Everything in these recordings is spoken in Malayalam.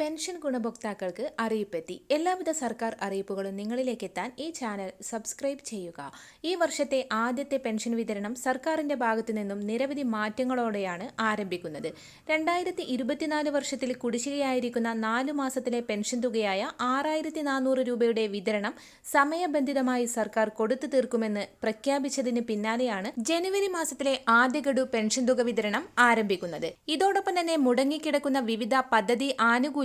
പെൻഷൻ ഗുണഭോക്താക്കൾക്ക് അറിയിപ്പെത്തി. എല്ലാവിധ സർക്കാർ അറിയിപ്പുകളും നിങ്ങളിലേക്ക് എത്താൻ ഈ ചാനൽ സബ്സ്ക്രൈബ് ചെയ്യുക. ഈ വർഷത്തെ ആദ്യത്തെ പെൻഷൻ വിതരണം സർക്കാരിന്റെ ഭാഗത്തു നിന്നും നിരവധി മാറ്റങ്ങളോടെയാണ് ആരംഭിക്കുന്നത്. രണ്ടായിരത്തി ഇരുപത്തിനാല് വർഷത്തിൽ കുടിശ്ശികയായിരിക്കുന്ന നാല് മാസത്തിലെ പെൻഷൻ തുകയായ ആറായിരത്തി നാനൂറ് രൂപയുടെ വിതരണം സമയബന്ധിതമായി സർക്കാർ കൊടുത്തു തീർക്കുമെന്ന് പ്രഖ്യാപിച്ചതിന് പിന്നാലെയാണ് ജനുവരി മാസത്തിലെ ആദ്യ ഗഡു പെൻഷൻ തുക വിതരണം ആരംഭിക്കുന്നത്. ഇതോടൊപ്പം തന്നെ മുടങ്ങിക്കിടക്കുന്ന വിവിധ പദ്ധതി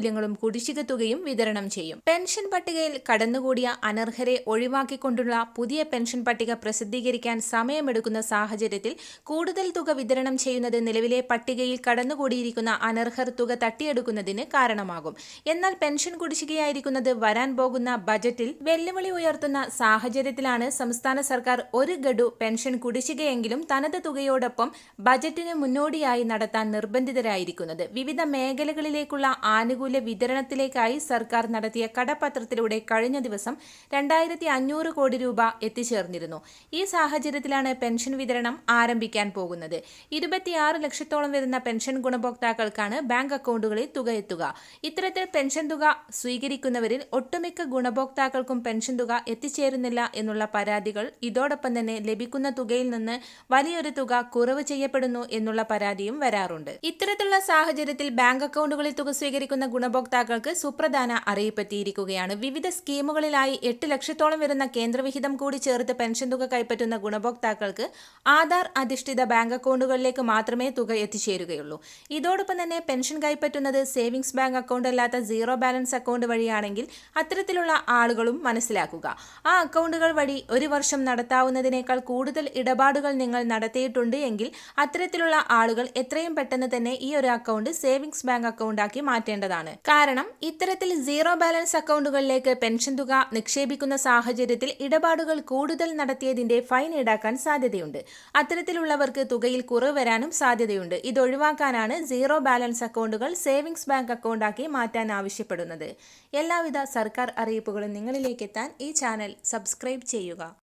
ആനുകൂല്യങ്ങളും കുടിശ്ശിക തുകയും വിതരണം ചെയ്യും. പെൻഷൻ പട്ടികയിൽ കടന്നുകൂടിയ അനർഹരെ ഒഴിവാക്കിക്കൊണ്ടുള്ള പുതിയ പെൻഷൻ പട്ടിക പ്രസിദ്ധീകരിക്കാൻ സമയമെടുക്കുന്ന സാഹചര്യത്തിൽ കൂടുതൽ തുക വിതരണം ചെയ്യുന്നത് നിലവിലെ പട്ടികയിൽ കടന്നുകൂടിയിരിക്കുന്ന അനർഹർ തുക തട്ടിയെടുക്കുന്നതിന് കാരണമാകും. എന്നാൽ പെൻഷൻ കുടിശ്ശികയായിരിക്കുന്നത് വരാൻ പോകുന്ന ബജറ്റിൽ വെല്ലുവിളി ഉയർത്തുന്ന സാഹചര്യത്തിലാണ് സംസ്ഥാന സർക്കാർ ഒരു ഗഡു പെൻഷൻ കുടിശ്ശികയെങ്കിലും തനത് തുകയോടൊപ്പം ബജറ്റിന് മുന്നോടിയായി നടത്താൻ നിർബന്ധിതരായിരിക്കുന്നത്. വിവിധ മേഖലകളിലേക്കുള്ള ആനുകൂല്യ വിതരണത്തിലേക്കായി സർക്കാർ നടത്തിയ കടപത്രത്തിലൂടെ കഴിഞ്ഞ ദിവസം രണ്ടായിരത്തി അഞ്ഞൂറ് കോടി രൂപ എത്തിച്ചേർന്നിരുന്നു. ഈ സാഹചര്യത്തിലാണ് പെൻഷൻ വിതരണം ആരംഭിക്കാൻ പോകുന്നത്. ഇരുപത്തിയാറ് ലക്ഷത്തോളം വരുന്ന പെൻഷൻ ഗുണഭോക്താക്കൾക്കാണ് ബാങ്ക് അക്കൗണ്ടുകളിൽ തുക എത്തുക. ഇത്തരത്തിൽ പെൻഷൻ തുക സ്വീകരിക്കുന്നവരിൽ ഒട്ടുമിക്ക ഗുണഭോക്താക്കൾക്കും പെൻഷൻ തുക എത്തിച്ചേരുന്നില്ല എന്നുള്ള പരാതികൾ ഇതോടൊപ്പം തന്നെ ലഭിക്കുന്ന തുകയിൽ നിന്ന് വലിയൊരു തുക കുറവ് ചെയ്യപ്പെടുന്നു എന്നുള്ള പരാതിയും വരാറുണ്ട്. ഇത്തരത്തിലുള്ള സാഹചര്യത്തിൽ ബാങ്ക് അക്കൗണ്ടുകളിൽ തുക സ്വീകരിക്കുന്ന ഗുണഭോക്താക്കൾക്ക് സുപ്രധാന അറിയിപ്പെത്തിയിരിക്കുകയാണ്. വിവിധ സ്കീമുകളിലായി എട്ട് ലക്ഷത്തോളം വരുന്ന കേന്ദ്രവിഹിതം കൂടി ചേർത്ത് പെൻഷൻ തുക കൈപ്പറ്റുന്ന ഗുണഭോക്താക്കൾക്ക് ആധാർ അധിഷ്ഠിത ബാങ്ക് അക്കൗണ്ടുകളിലേക്ക് മാത്രമേ തുക എത്തിച്ചേരുകയുള്ളൂ. ഇതോടൊപ്പം തന്നെ പെൻഷൻ കൈപ്പറ്റുന്നത് സേവിങ്സ് ബാങ്ക് അക്കൗണ്ട് അല്ലാത്ത സീറോ ബാലൻസ് അക്കൗണ്ട് വഴിയാണെങ്കിൽ അത്തരത്തിലുള്ള ആളുകളും മനസ്സിലാക്കുക. ആ അക്കൗണ്ടുകൾ വഴി ഒരു വർഷം നടത്താവുന്നതിനേക്കാൾ കൂടുതൽ ഇടപാടുകൾ നിങ്ങൾ നടത്തിയിട്ടുണ്ട് എങ്കിൽ അത്തരത്തിലുള്ള ആളുകൾ എത്രയും പെട്ടെന്ന് തന്നെ ഈ ഒരു അക്കൗണ്ട് സേവിങ്സ് ബാങ്ക് അക്കൗണ്ടാക്കി മാറ്റേണ്ടതാണ്. കാരണം ഇത്തരത്തിൽ സീറോ ബാലൻസ് അക്കൗണ്ടുകളിലേക്ക് പെൻഷൻ തുക നിക്ഷേപിക്കുന്ന സാഹചര്യത്തിൽ ഇടപാടുകൾ കൂടുതൽ നടത്തിയതിന്റെ ഫൈൻ ഈടാക്കാൻ സാധ്യതയുണ്ട്. അത്തരത്തിലുള്ളവർക്ക് തുകയിൽ കുറവ് വരാനും സാധ്യതയുണ്ട്. ഇത് ഒഴിവാക്കാനാണ് സീറോ ബാലൻസ് അക്കൗണ്ടുകൾ സേവിങ്സ് ബാങ്ക് അക്കൗണ്ടാക്കി മാറ്റാൻ ആവശ്യപ്പെടുന്നത്. എല്ലാവിധ സർക്കാർ അറിയിപ്പുകളും നിങ്ങളിലേക്ക് എത്താൻ ഈ ചാനൽ സബ്സ്ക്രൈബ് ചെയ്യുക.